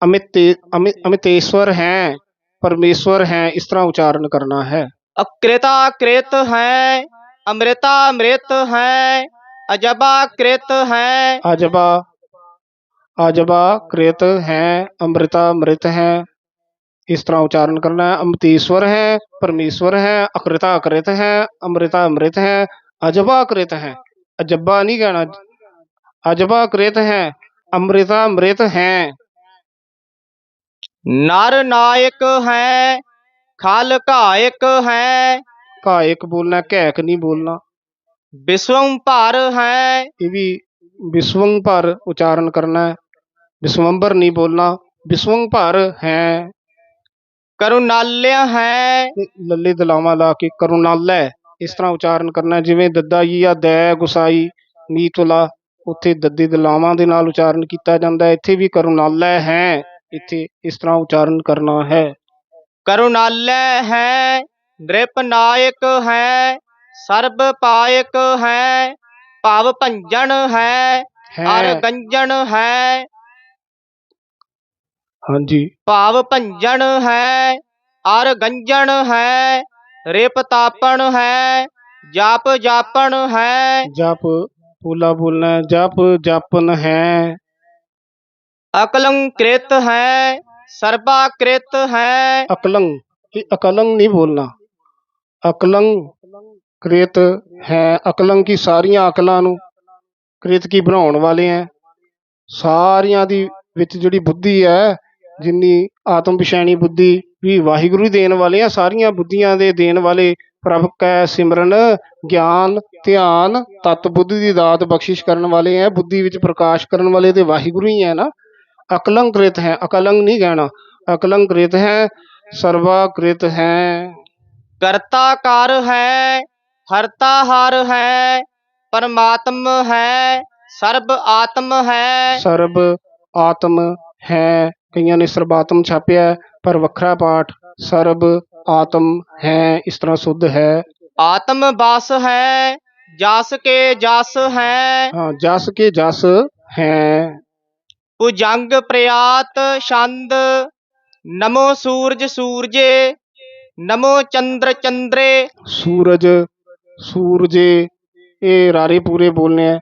Speaker 2: ਅਮਿਤੇ ਅਮਿ- ਅਮਿਤੇਸ਼ਵਰ ਹੈ ਪਰਮੇਸ਼ਵਰ ਹੈ ਇਸ ਤਰ੍ਹਾਂ ਉਚਾਰਨ ਕਰਨਾ ਹੈ
Speaker 1: ਅਕ੍ਰਿਤਾ ਕ੍ਰਿਤ ਹੈ ਅੰਮ੍ਰਿਤਾ ਅੰਮ੍ਰਿਤ ਹੈ ਅਜਬਾ ਕ੍ਰਿਤ ਹੈ
Speaker 2: ਅਜਬਾ ਅਜਬਾ ਕ੍ਰਿਤ ਹੈ ਅੰਮ੍ਰਿਤਾ ਅੰਮ੍ਰਿਤ ਹੈ ਇਸ ਤਰ੍ਹਾਂ ਉਚਾਰਨ ਕਰਨਾ ਹੈ ਅਮਤੇਸ਼ਵਰ ਹੈ ਪਰਮੇਸ਼ਵਰ ਹੈ ਅਕ੍ਰਿਤਾ ਅਕ੍ਰਿਤ ਹੈ ਅੰਮ੍ਰਿਤਾ ਅੰਮ੍ਰਿਤ ਹੈ ਅਜਬਾ ਕ੍ਰਿਤ ਹੈ ਅਜੱਬਾ ਨਹੀਂ ਕਹਿਣਾ ਅਜਬਾ ਕ੍ਰਿਤ ਹੈ ਅੰਮ੍ਰਿਤਾ ਅੰਮ੍ਰਿਤ ਹੈ
Speaker 1: ਨਰ ਨਾਇਕ ਹੈ ਖਲ ਘਾਇਕ ਹੈ।
Speaker 2: ਕਾਇਕ ਬੋਲਣਾ ਘੈਕ ਨਹੀਂ ਬੋਲਣਾ।
Speaker 1: ਵਿਸ਼ਵੰ ਭਰ ਹੈ।
Speaker 2: ਇਹ ਵੀ ਵਿਸ਼ਵੰ ਭਰ ਉਚਾਰਨ ਕਰਨਾ ਹੈ। ਵਿਸ਼ਵੰਬਰ ਨਹੀਂ ਬੋਲਣਾ ਵਿਸ਼ਵੰ ਭਰ ਹੈ।
Speaker 1: ਕਰੁਣਾਲਯ ਹੈ।
Speaker 2: ਤੇ ਲੱਲੇ ਦਲਾਵਾਂ ਲਾ ਕੇ ਕਰੁਣਾਲੈ ਇਸ ਤਰ੍ਹਾਂ ਉਚਾਰਨ ਕਰਨਾ ਹੈ। ਜਿਵੇਂ ਦੱਦਾ ਯਾ ਦੈ ਗੁਸਾਈ ਮੀਤੁਲਾ ਉੱਥੇ ਦੱਦੇ ਦਲਾਵਾਂ ਦੇ ਨਾਲ ਉਚਾਰਨ ਕੀਤਾ ਜਾਂਦਾ ਹੈ। ਇੱਥੇ ਵੀ ਕਰੁਣਾਲੈ ਹੈ। ਇੱਥੇ ਇਸ ਤਰ੍ਹਾਂ ਉਚਾਰਨ ਕਰਨਾ ਹੈ।
Speaker 1: ਕਰੁਣਾਲਯ ਹੈ ਨ੍ਰਿਪ ਨਾਇਕ ਹੈ ਸਰਬ ਪਾਇਕ ਹੈ ਭਵ ਭੰਜਨ ਹੈ ਅਰ ਗੰਜਨ ਹੈ।
Speaker 2: ਹਾਂਜੀ।
Speaker 1: ਭਾਵ ਭੰਜਨ ਹੈ ਅਰ ਗੰਜਨ ਹੈ ਰਿਪ ਤਾਪਣ ਹੈ ਜਪ ਜਾਪਣ ਹੈ।
Speaker 2: ਜਪ ਪੂਲਾ ਬੋਲਣਾ ਜਪ ਜਾਪਨ ਹੈ।
Speaker 1: ਅਕਲੰਕ੍ਰਿਤ ਹੈ ਸਰਬਾਕ੍ਰਿਤ ਹੈ।
Speaker 2: ਅਕਲੰਗ ਇਹ ਅਕਲੰਗ ਨਹੀਂ ਬੋਲਣਾ। ਅਕਲੰਗ ਕ੍ਰਿਤ ਹੈ ਅਕਲੰਗ ਕੀ ਸਾਰੀਆਂ ਅਕਲਾਂ ਨੂੰ ਕ੍ਰਿਤ ਕੀ ਬਣਾਉਣ ਵਾਲੇ ਹੈ ਸਾਰੀਆਂ ਦੀ ਵਿੱਚ ਜਿਹੜੀ ਬੁੱਧੀ ਹੈ ਜਿੰਨੀ ਆਤਮ ਵਿਸ਼ੈਣੀ ਬੁੱਧੀ ਵੀ ਵਾਹਿਗੁਰੂ ਹੀ ਦੇਣ ਵਾਲੇ ਆ, ਸਾਰੀਆਂ ਬੁੱਧੀਆਂ ਦੇ ਦੇਣ ਵਾਲੇ ਪ੍ਰਭ ਕੈ ਸਿਮਰਨ, ਗਿਆਨ, ਧਿਆਨ, ਤਤ ਬੁੱਧੀ ਦੀ ਦਾਤ ਬਖਸ਼ਿਸ਼ ਕਰਨ ਵਾਲੇ ਹੈ ਬੁੱਧੀ ਵਿੱਚ ਪ੍ਰਕਾਸ਼ ਕਰਨ ਵਾਲੇ ਤੇ ਵਾਹਿਗੁਰੂ ਹੀ ਹੈ ਨਾ। ਅਕਲੰਕ੍ਰਿਤ ਹੈ ਅਕਲੰਗ ਨਹੀਂ ਕਹਿਣਾ ਅਕਲੰਕ੍ਰਿਤ ਹੈ ਸਰਵਾਕ੍ਰਿਤ ਹੈ
Speaker 1: ਕਰਤਾ ਕਰ ਹੈ ਹਰਤਾ ਹਰ ਹੈ ਪਰਮਾਤਮ ਹੈ ਸਰਬ ਆਤਮ ਹੈ
Speaker 2: ਸਰਬ ਆਤਮ ਹੈ ਕਈਆਂ ਨੇ ਸਰਬਾਤਮ ਛਾਪਿਆ ਹੈ, ਪਰ ਵੱਖਰਾ ਪਾਠ ਸਰਬ ਆਤਮ ਹੈ ਇਸ ਤਰ੍ਹਾਂ ਸੁੱਧ ਹੈ
Speaker 1: ਆਤਮ ਬਸ ਹੈ ਜਸ ਕੇ ਜਸ ਹੈ
Speaker 2: ਹਾਂ ਜਸ ਕੇ ਜਸ ਹੈ
Speaker 1: ਭੁਜੰਗ ਪ੍ਰਿਆਤ ਛੰਦ ਨਮੋ ਸੂਰਜ ਸੂਰਜੇ ਨਮੋ ਚੰਦਰ ਚੰਦਰੇ
Speaker 2: ਸੂਰਜ ਸੂਰਜੇ ਇਹ ਰਾਰੇ ਪੂਰੇ ਬੋਲਨੇ ਹੈ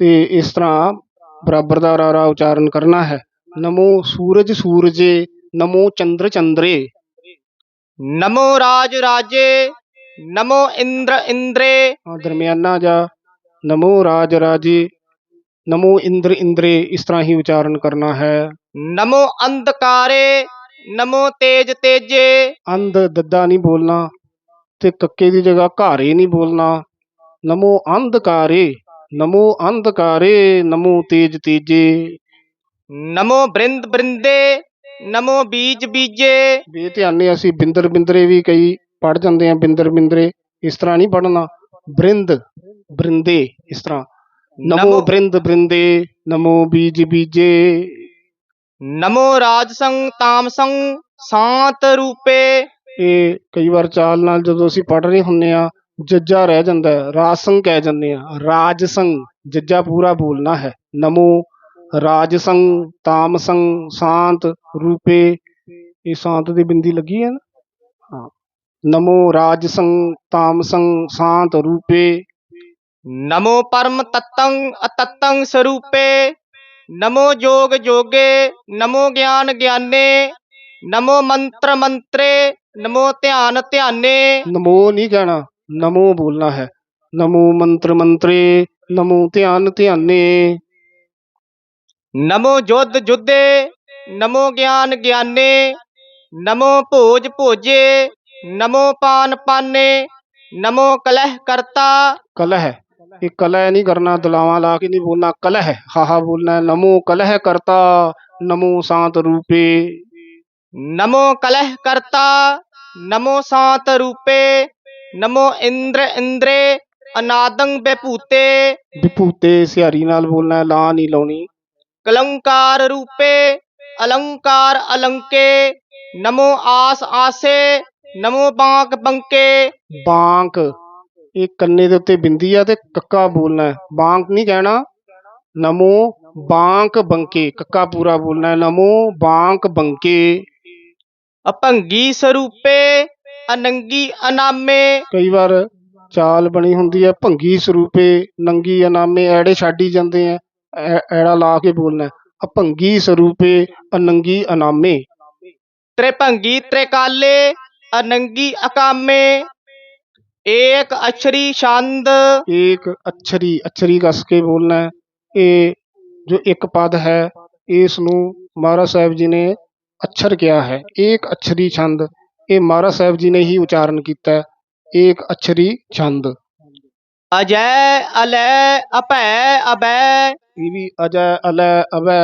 Speaker 2: ਤੇ ਇਸ ਤਰ੍ਹਾਂ ਬਰਾਬਰ ਦਾ ਰਾਰਾ ਉਚਾਰਨ ਕਰਨਾ ਹੈ ਨਮੋ ਸੂਰਜ ਸੂਰਜੇ ਨਮੋ ਚੰਦਰ ਚੰਦਰੇ
Speaker 1: ਨਮੋ ਰਾਜ ਰਾਜੇ ਨਮੋ ਇੰਦਰ ਇੰਦਰੇ
Speaker 2: ਹਾਂ, ਦਰਮਿਆਨਾ ਜਾ ਨਮੋ ਰਾਜ ਰਾਜੇ ਨਮੋ ਇੰਦਰ ਇੰਦਰੇ ਇਸ ਤਰ੍ਹਾਂ ਹੀ ਉਚਾਰਨ ਕਰਨਾ ਹੈ।
Speaker 1: ਨਮੋ ਅੰਧਕਾਰੇ ਨਮੋ ਤੇਜ ਤੇਜੇ।
Speaker 2: ਅੰਧ ਦੱਦਾ ਨਹੀਂ ਬੋਲਣਾ ਤੇ ਕੱਕੇ ਦੀ ਜਗ੍ਹਾ ਘਾਰੇ ਨਹੀਂ ਬੋਲਣਾ। ਨਮੋ ਅੰਧਕਾਰੇ ਨਮੋ ਅੰਧਕਾਰੇ ਨਮੋ ਤੇਜ ਤੇਜੇ।
Speaker 1: ਨਮੋ ਬ੍ਰਿੰਦ ਬ੍ਰਿੰਦੇ ਨਮੋ ਬੀਜ ਬੀਜੇ।
Speaker 2: ਬੇਧਿਆਨੇ ਅਸੀਂ ਬਿੰਦਰ ਬਿੰਦਰੇ ਵੀ ਕਈ ਪੜ ਜਾਂਦੇ ਆ ਬਿੰਦਰ ਬਿੰਦਰੇ ਇਸ ਤਰ੍ਹਾਂ ਨਹੀਂ ਪੜਨਾ ਬ੍ਰਿੰਦ ਬ੍ਰਿੰਦੇ ਇਸ ਤਰ੍ਹਾਂ। ਨਮੋ ਬ੍ਰਿੰਦ ਬ੍ਰਿੰਦੇ ਨਮੋ ਬੀਜ ਬੀਜੇ
Speaker 1: ਨਮੋ ਰਾਜਸੰ ਤਾਮਸੰ ਸ਼ਾਂਤ ਰੂਪੇ
Speaker 2: ਇਹ ਕਈ ਵਾਰ ਚਾਲ ਨਾਲ ਜਦੋਂ ਅਸੀਂ ਪੜ ਰਹੇ ਹੁੰਨੇ ਆ ਜੱਜਾ ਰਹਿ ਜਾਂਦਾ ਹੈ ਰਾਜਸੰਗ ਕਹਿ ਜਾਂਦੇ ਆ ਰਾਜਸੰਗ ਜੱਜਾ ਪੂਰਾ ਬੋਲਣਾ ਹੈ ਨਮੋ ਰਾਜਸੰਗ ਤਾਮਸੰਗ ਸ਼ਾਂਤ ਰੂਪੇ ਇਹ ਸ਼ਾਂਤ ਦੀ ਬਿੰਦੀ ਲੱਗੀ ਹੈ ਨਾ ਹਾਂ ਨਮੋ ਰਾਜਸੰਗ ਤਾਮਸੰਗ ਸ਼ਾਂਤ ਰੂਪੇ
Speaker 1: ਨਮੋ ਪਰਮ ਤਤੰ ਅਤਤੰ ਸਰੂਪੇ ਨਮੋ ਜੋਗ ਜੋਗੇ ਨਮੋ ਗਿਆਨ ਗਿਆਨੇ ਨਮੋ ਮੰਤਰ ਮੰਤਰੇ ਨਮੋ ਧਿਆਨ ਧਿਆਨੇ।
Speaker 2: ਨਮੋ ਨਹੀਂ ਕਹਿਣਾ ਨਮੋ ਬੋਲਣਾ ਹੈ। ਨਮੋ ਮੰਤਰ ਮੰਤਰੇ ਨਮੋ ਧਿਆਨ ਧਿਆਨੇ।
Speaker 1: ਨਮੋ ਜੁਧ ਜੁਧੇ ਨਮੋ ਗਿਆਨ ਗਿਆਨੇ ਨਮੋ ਭੋਜ ਭੋਜੇ ਨਮੋ ਪਾਨ ਪਾਨੇ ਨਮੋ ਕਲਹ ਕਰਤਾ।
Speaker 2: ਕਲਹ। ਇਹ ਕਲਹ ਨਹੀਂ ਕਰਨਾ ਦਲਾਵਾਂ ਲਾ ਕੇ ਨਹੀਂ ਬੋਲਣਾ ਕਲਹ ਬੋਲਣਾ ਹੈ। ਨਮੋ ਕਲਹ ਕਰਤਾ ਨਮੋ ਸ਼ਾਂਤ ਰੂਪੇ।
Speaker 1: ਨਮੋ ਕਲਹ ਕਰਤਾ ਨਮੋ ਸਾਤ ਰੂਪੇ ਨਮੋ ਇੰਦਰ ਇੰਦਰੇ ਅਨਾਦੰ ਬੇਭੂਤੇ।
Speaker 2: ਵਿਭੂਤੇ ਸਿਹਾਰੀ ਨਾਲ ਬੋਲਣਾ ਹੈ, ਲਾ ਨਹੀਂ ਲਾਉਣੀ।
Speaker 1: ਕਲੰਕਾਰ ਰੂਪੇ ਅਲੰਕਾਰ ਅਲੰਕੇ ਨਮੋ ਆਸ ਆਸੇ ਨਮੋ ਬਾਂਕ ਬੰਕੇ।
Speaker 2: ਬਾਂਕ ਇਹ ਕੰਨੇ ਦੇ ਉੱਤੇ ਬਿੰਦੀ ਆ ਤੇ ਕੱਕਾ ਬੋਲਣਾ। ਬਾਂਕ ਨਹੀਂ ਕਹਿਣਾ। ਨਮੋ ਬਾਂਕ ਬੰਕੇ। ਕੱਕਾ ਪੂਰਾ ਬੋਲਣਾ। ਨਮੋ ਬਾਂਕ ਬੰਕੇ।
Speaker 1: ਅਭੰਗੀ ਸਰੂਪੇ ਅਨੰਗੀ ਅਨਾਮੇ।
Speaker 2: ਕਈ ਵਾਰ ਚਾਲ ਬਣੀ ਹੁੰਦੀ ਹੈ। ਭੰਗੀ ਸਰੂਪੇ ਨੰਗੀ ਅਨਾਮੇ ਐੜੇ ਛਾਡੀ ਜਾਂਦੇ ਆ। ਐੜਾ ਲਾ ਕੇ ਬੋਲਣਾ ਹੈ। ਅਭੰਗੀ ਸਰੂਪੇ ਅਨੰਗੀ ਅਨਾਮੇ।
Speaker 1: ਤ੍ਰਿਭੰਗੀ ਤ੍ਰਿਕਾਲੇ ਅਨੰਗੀ ਅਕਾਮੇ। ਏਕ ਅਛਰੀ ਛੰਦ।
Speaker 2: ਏਕ ਅਛਰੀ ਅਛਰੀ ਕਸ ਕੇ ਬੋਲਣਾ ਹੈ। ਇਹ ਜੋ ਇੱਕ ਪਦ ਹੈ ਇਸ ਨੂੰ ਮਹਾਰਾਜ ਸਾਹਿਬ ਜੀ ਨੇ ਅਛਰ ਕਿਹਾ ਹੈ। ਏਕ ਅਛਰੀ ਛੰਦ। ਇਹ ਮਹਾਰਾਜ ਸਾਹਿਬ ਜੀ ਨੇ ਹੀ ਉਚਾਰਨ ਕੀਤਾ ਹੈ। ਏਕ ਅਛਰੀ ਛੰਦ।
Speaker 1: ਅਜੈ ਅਲੈ ਅਭੈ ਅਬੈ।
Speaker 2: ਇਹ ਵੀ ਅਜੈ ਅਲੈ ਅਬੈ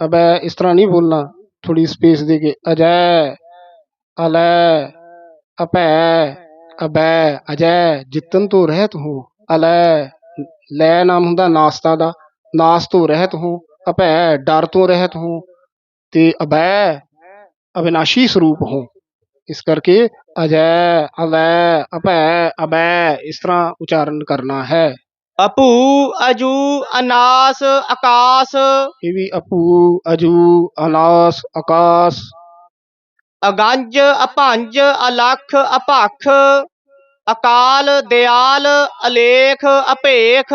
Speaker 2: ਅਬੈ ਇਸ ਤਰ੍ਹਾਂ ਨਹੀਂ ਬੋਲਣਾ। ਥੋੜੀ ਸਪੇਸ ਦੇ ਕੇ। ਅਜੈ ਅਲੈ ਅਪੈ ਅਬੈ ਅਜੈ ਜਿੱਤਨ ਤੋਂ ਰਹਿਤ ਹੂੰ ਅਲੈ ਲੈ ਨਾਮ ਹੁੰਦਾ ਨਾਸਤਾ ਦਾ ਨਾਸ ਤੋਂ ਰਹਿਤ ਹੂੰ ਅਪੈ ਡਰ ਤੋਂ ਰਹਿਤ ਹੂੰ ਤੇ ਅਬੈ ਅਵਿਨਾਸ਼ੀ ਸਰੂਪ ਹੂੰ। ਇਸ ਕਰਕੇ ਅਜੈ ਅਲੈ ਅਪੈ ਅਬੈ ਇਸ ਤਰ੍ਹਾਂ ਉਚਾਰਨ ਕਰਨਾ ਹੈ।
Speaker 1: ਅਪੂ ਅਜੂ ਅਨਾਸ ਆਕਾਸ
Speaker 2: ਇਹ ਵੀ ਅਪੂ ਅਜੂ ਅਨਾਸ ਆਕਾਸ
Speaker 1: ਅਗੰਜ ਅਭੰਜ ਅਲਖ ਅਪਖ ਅਕਾਲ ਦਿਆਲ ਅਲੇਖ ਅਪੇਖ।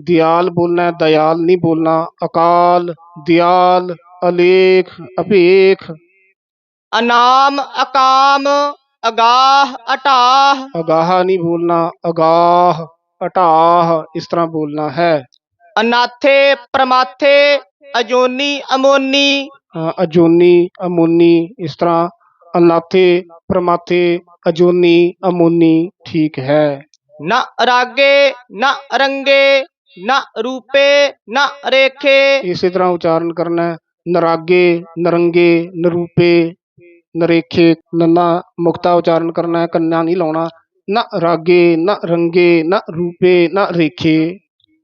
Speaker 2: ਦਿਆਲ ਬੋਲਣਾ ਹੈ, ਦਇਆਲ ਨਹੀਂ ਬੋਲਣਾ ਅਕਾਲ ਦਿਆਲ ਅਲੇਖ ਅਭੇਖ
Speaker 1: ਅਨਾਮ ਅਕਾਮ ਅਗਾਹ ਅਟਾਹ।
Speaker 2: ਅਗਾਹ ਨਹੀਂ ਬੋਲਣਾ ਅਗਾਹ ਅਟਾਹ ਇਸ ਤਰ੍ਹਾਂ ਬੋਲਣਾ ਹੈ।
Speaker 1: ਅਨਾਥੇ ਪ੍ਰਮਾਥੇ ਅਜੋਨੀ ਅਮੋਨੀ।
Speaker 2: ਅ, ਅਜੋਨੀ ਅਮੋਨੀ ਇਸ ਤਰ੍ਹਾਂ ਅਨਾਥੇ ਪ੍ਰਮਾਥੇ ਅਜੋਨੀ ਅਮੋਨੀ ਠੀਕ ਹੈ।
Speaker 1: ਨ ਰਾਗੇ ਨ ਰੰਗੇ ਨ ਰੂਪੇ ਨ ਰੇਖੇ।
Speaker 2: ਇਸੇ ਤਰ੍ਹਾਂ ਉਚਾਰਨ ਕਰਨਾ ਹੈ। ਨਰਾਗੇ ਨਰੰਗੇ ਨਰੂਪੇ ਨਰੇਖੇ ਨੰਨਾ ਮੁਕਤਾ ਉਚਾਰਨ ਕਰਨਾ ਹੈ ਕੰਨਾ ਨਹੀਂ ਲਾਉਣਾ। ਨ ਰਾਗੇ ਨ ਰੰਗੇ ਨ ਰੂਪੇ ਨ ਰੇਖੇ।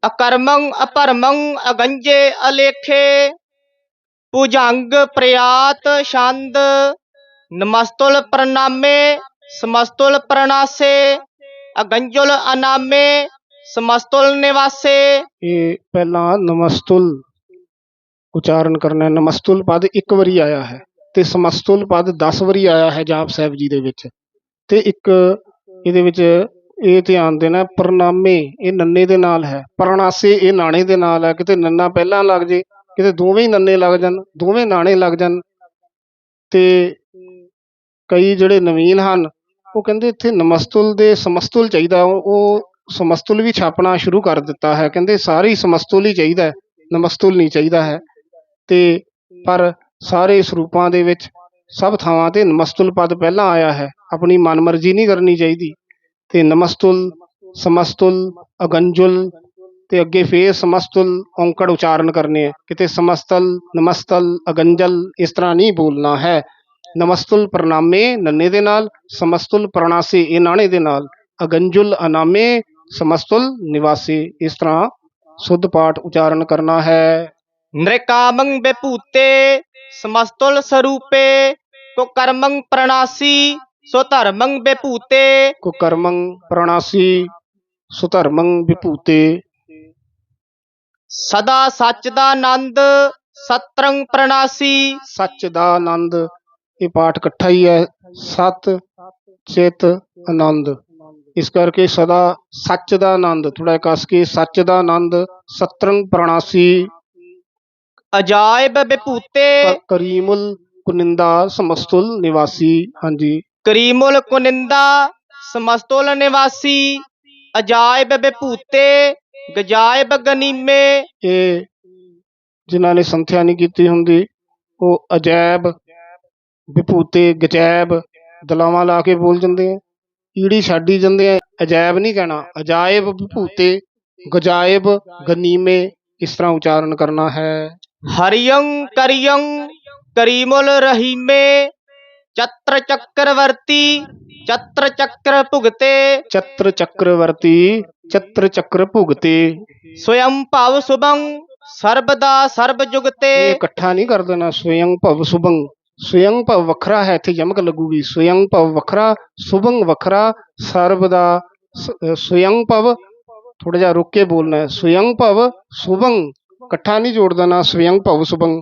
Speaker 1: ਅਕਰਮੰ ਅਪਰਮੰ ਅਗੰਜੇ ਅਲੇਖੇ। ਭੁਜੰਗ ਪ੍ਰਿਆਤ ਛੰਦ ਨਮਸਤੁਲ ਪ੍ਰਣਾਮੇ, ਸਮਸਤੁਲ ਪ੍ਰਣਾਸੇ, ਅਗੰਜੁਲ ਅਨਾਮੇ, ਸਮਸਤੁਲ ਨਿਵਾਸੇ।
Speaker 2: ਇਹ ਪਹਿਲਾਂ ਨਮਸਤੁਲ ਉਚਾਰਨ ਕਰਨਾ ਹੈ। ਨਮਸਤੁਲ ਪਦ ਇੱਕ ਵਾਰੀ ਆਇਆ ਹੈ ਤੇ ਸਮਸਤੁਲ ਪਦ 10 ਵਾਰੀ ਆਇਆ ਹੈ ਜਾਪ ਸਾਹਿਬ ਜੀ ਦੇ ਵਿੱਚ। ਤੇ ਇੱਕ ਇਹਦੇ ਵਿੱਚ ਇਹ ਧਿਆਨ ਦੇਣਾ ਪ੍ਰਣਾਮੇ ਇਹ ਨੰਨੇ ਦੇ ਨਾਲ ਹੈ, ਪ੍ਰਣਾਸੇ ਇਹ ਨਾਣੇ ਦੇ ਨਾਲ ਹੈ। ਕਿਤੇ ਨੰਨਾ ਪਹਿਲਾਂ ਲੱਗ ਜੇ, ਕਿਤੇ ਦੋਵੇਂ ਹੀ ਨੰਨੇ ਲੱਗ ਜਾਣ, ਦੋਵੇਂ ਨਾਣੇ ਲੱਗ ਜਾਣ। ਤੇ ਕਈ ਜਿਹੜੇ ਨਵੀਨ ਹਨ, ਉਹ ਕਹਿੰਦੇ ਇੱਥੇ ਨਮਸਤੁਲ ਦੇ ਸਮਸਤੁਲ ਚਾਹੀਦਾ ਉਹ ਸਮਸਤੁਲ ਵੀ ਛਾਪਣਾ ਸ਼ੁਰੂ ਕਰ ਦਿੱਤਾ ਹੈ। ਕਹਿੰਦੇ ਸਾਰੇ ਸਮਸਤੁਲ ਹੀ ਚਾਹੀਦਾ ਹੈ, ਨਮਸਤੁਲ ਨਹੀਂ ਚਾਹੀਦਾ ਹੈ। ਤੇ ਪਰ ਸਾਰੇ ਸਰੂਪਾਂ ਦੇ ਵਿੱਚ ਸਭ ਥਾਵਾਂ ਤੇ ਨਮਸਤੁਲ ਪਦ ਪਹਿਲਾਂ ਆਇਆ ਹੈ। ਆਪਣੀ ਮਨਮਰਜ਼ੀ ਨਹੀਂ ਕਰਨੀ ਚਾਹੀਦੀ। ਤੇ ਨਮਸਤੁਲ, ਸਮਸਤੁਲ, ਅਗੰਜੁਲ ਤੇ ਅੱਗੇ ਫੇਰ ਸਮਸਤੁਲ ਔਂਕੜ ਉਚਾਰਨ ਕਰਨੇ ਹੈ। ਕਿਤੇ ਸਮਸਤਲ, ਨਮਸਤਲ, ਅਗੰਜਲ ਇਸ ਤਰ੍ਹਾਂ ਨਹੀਂ ਬੋਲਣਾ ਹੈ। ਨਮਸਤੁਲ ਪ੍ਰਣਾਮੇ ਨੰਨੇ ਦੇ ਨਾਲ ਸਮਸਤੁਲ ਪ੍ਰਣਾਸੇ ਇਹ ਨਾਣੇ ਦੇ ਨਾਲ ਅਗੰਜੁਲ ਅਨਾਮੇ ਸਮਸਤੁਲ ਨਿਵਾਸੀ। ਇਸ ਤਰ੍ਹਾਂ ਸੁੱਧ ਪਾਠ ਉਚਾਰਨ ਕਰਨਾ ਹੈ।
Speaker 1: ਨ੍ਰਿਕਾਮੰ ਬੇਪੂਤੇ ਸਮਸਤੁਲ ਸਰੂਪੇ ਕੋ ਕਰਮੰ ਪ੍ਰਣਾਸੀ ਸੋ ਧਰਮੰ ਬੇਪੂਤੇ
Speaker 2: ਕੋ ਕਰਮੰ ਪ੍ਰਣਾਸੀ ਸੁਧਰਮੰ ਵਿਭੂਤੇ
Speaker 1: ਸਦਾ ਸੱਚ ਦਾ ਆਨੰਦ ਸਤਰੰਗ ਪ੍ਰਣਾਸੀ।
Speaker 2: ਸੱਚ ਦਾ ਆਨੰਦ ਇਹ ਪਾਠ ਇਕੱਠਾ ਹੀ ਹੈ। ਸਤ ਚਿਤ ਆਨੰਦ। ਇਸ ਕਰਕੇ ਸਦਾ ਸੱਚ ਦਾ ਆਨੰਦ। ਥੋੜਾ ਕਸ ਕੇ ਸੱਚ ਦਾ ਆਨੰਦ ਸਤਰੰਗ ਪ੍ਰਣਾਸੀ
Speaker 1: ਅਜਾਇਬ ਬੇਪੂਤੇ
Speaker 2: ਕਰੀਮੁਲ ਕੁਨਿੰਦਾ ਸਮਸਤੁਲ ਨਿਵਾਸੀ। ਹਾਂਜੀ।
Speaker 1: ਕਰੀਮੁਲ ਕੁਨਿੰਦਾ ਸਮਸਤੁਲ ਨਿਵਾਸੀ ਅਜਾਇਬ ਬੇਪੂਤੇ ਗਜਾਇਬ ਗਨੀਮੇ।
Speaker 2: ਇਹ ਜਿਨ੍ਹਾਂ ਨੇ ਸੰਥਿਆ ਨਹੀਂ ਕੀਤੀ ਹੁੰਦੀ ਉਹ ਅਜੈਬ ਵਿਭੂਤੇ ਗਜੈਬ ਦਲਾਵਾਂ ਲਾ ਕੇ ਬੋਲ ਜਾਂਦੇ ਆ ਈੜੀ ਛੱਡੀ ਜਾਂਦੇ ਆ ਅਜਾਇਬ ਨਹੀਂ ਕਹਿਣਾ ਅਜਾਇਬ ਵਿਭੂਤੇ ਗਜਾਇਬ ਗਨੀਮੇ ਇਸ ਤਰ੍ਹਾਂ ਉਚਾਰਨ ਕਰਨਾ ਹੈ
Speaker 1: ਹਰਿਯੰ ਕਰਿਯੰ ਕਰੀਮੁਲ ਰਹੀਮੇ ਚਤਰ ਚੱਕਰਵਰਤੀ ਚਤਰ ਚੱਕਰ ਭੁਗਤੇ
Speaker 2: ਚਤਰ ਚੱਕਰਵਰਤੀ ਚਤਰ ਚੱਕਰ ਭੁਗਤੇ
Speaker 1: ਸਵਯੰ ਭਵ ਸੁਭੰ ਸਰਬਦਾ ਸਰਬ
Speaker 2: ਇਹ
Speaker 1: ਜੁਗਤੇ
Speaker 2: ਇਕੱਠਾ ਨਹੀਂ ਕਰ ਦੇਣਾ ਸਵਯੰ ਭਵ ਸੁਭੰ ਸਵਯੰ ਭਵ ਵੱਖਰਾ ਹੈ ਇੱਥੇ ਯਮਕ ਲੱਗੂਗੀ। ਸਵਯੰ ਭਵ ਵੱਖਰਾ ਸੁਭੰ ਵੱਖਰਾ ਸਰਬ ਦਾ ਸ- ਅ, ਸਵਯੰ ਭਵ ਥੋੜਾ ਜਿਹਾ ਰੁੱਕ ਕੇ ਬੋਲਣਾ ਹੈ। ਸਵਯੰ ਭਵ ਸੁਭੰ ਇਕੱਠਾ ਨਹੀਂ ਜੋੜ ਦੇਣਾ ਸਵਯੰ ਭਵ ਸੁਭੰ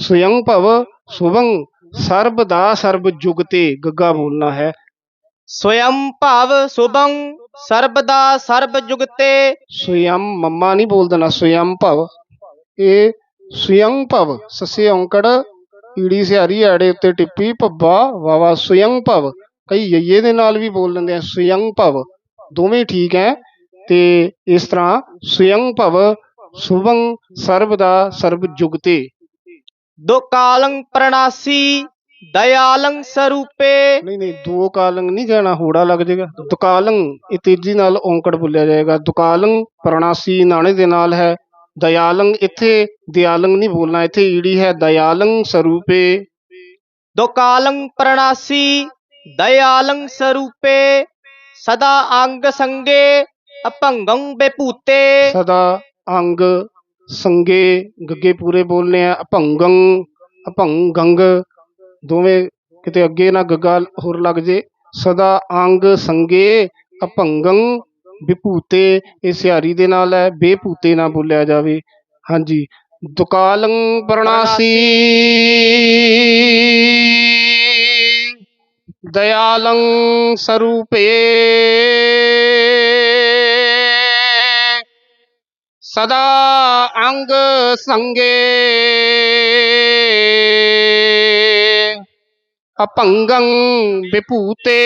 Speaker 2: ਸਵਯੰ ਭਵ ਸੁਭੰ ਸਰਬ ਦਾ ਸਰਬ ਜੁਗਤੇ ਗੱਗਾ ਬੋਲਣਾ ਹੈ।
Speaker 1: ਸਵਯੰ ਭਵ ਸੁਭੰ ਸਰਬਦਾ ਸਰਬ ਜੁਗਤੇ
Speaker 2: ਸਵਯੰ ਮੰਮਾ ਨਹੀਂ ਬੋਲ ਦੇਣਾ ਸਵਯੰ ਭਵ। ਈੜੀ ਸਿਹਾਰੀ ਆੜੇ ਉੱਤੇ ਟਿੱਪੀ ਭੱਬਾ ਵਾਵਾ ਸਵਯੰ ਭਵ। ਕਈ ਯਈਏ ਦੇ ਨਾਲ ਵੀ ਬੋਲ ਲੈਂਦੇ ਆ ਸਵਯੰ ਭਵ। ਦੋਵੇਂ ਠੀਕ ਹੈ ਤੇ ਇਸ ਤਰ੍ਹਾਂ ਸਵਯੰ ਭਵ ਸੁਭੰ ਸਰਬ ਦਾ ਸਰਬ ਜੁਗਤੇ
Speaker 1: ਦੋ ਕਾਲੰ ਪ੍ਰਣਾਸੀ ਦਇਆਲੰ ਸਰੂਪੇ।
Speaker 2: ਨਹੀਂ ਨਹੀਂ ਦੋ ਕਾਲੰਗ ਨਹੀਂ ਕਹਿਣਾ ਹੋੜਾ ਲੱਗ ਜਾਏਗਾ। ਦੁਕਾਲੰਗ ਇਹ ਤੇਜ਼ੀ ਨਾਲ ਔਂਕੜ ਬੋਲਿਆ ਜਾਏਗਾ। ਦੁਕਾਲੰਗ ਪ੍ਰਣਾਸੀ ਨਾਣੇ ਦੇ ਨਾਲ ਹੈ। ਦਇਆਲੰਗ ਇੱਥੇ ਦਿਆਲੰਗ ਨਹੀਂ ਬੋਲਣਾ ਇੱਥੇ ਈੜੀ ਹੈ ਦਇਆਲੰਗ ਸਰੂਪੇ।
Speaker 1: ਦੋ ਕਾਲੰ ਪ੍ਰਣਾਸੀ ਦਇਆਲੰ ਸਰੂਪੇ ਸਦਾ ਅੰਗ ਸੰਗੇ ਅਭੰਗੰ ਬੇਪੂਤੇ
Speaker 2: ਸਦਾ ਅੰਗ ਸੰਗੇ ਗੱਗੇ ਪੂਰੇ ਬੋਲਨੇ ਆ ਅਭੰਗੰ ਅਭੰਗੰਗ। ਦੋਵੇਂ ਕਿਤੇ ਅੱਗੇ ਨਾ ਗੱਗਾ ਹੋਰ ਲੱਗ ਜੇ। ਸਦਾ ਅੰਗ ਸੰਗੇ ਅਭੰਗੰ ਵਿਭੂਤੇ ਇਹ ਸਿਹਾਰੀ ਦੇ ਨਾਲ ਹੈ, ਬੇਭੂਤੇ ਨਾ ਬੋਲਿਆ ਜਾਵੇ। ਹਾਂਜੀ। ਦੁਕਾਲੰ ਪ੍ਰਣਾਸੀ ਦਇਆਲੰ ਸਰੂਪੇ। ਸਦਾ ਅੰਗ ਸੰਗੇ। ਅਪੰਗੰ ਵਿਭੂਤੇ।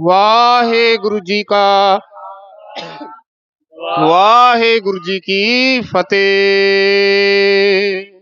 Speaker 2: ਵਾਹਿਗੁਰੂ ਜੀ ਕਾ ਵਾਹਿਗੁਰੂ ਜੀ ਕੀ ਫਤਿਹ।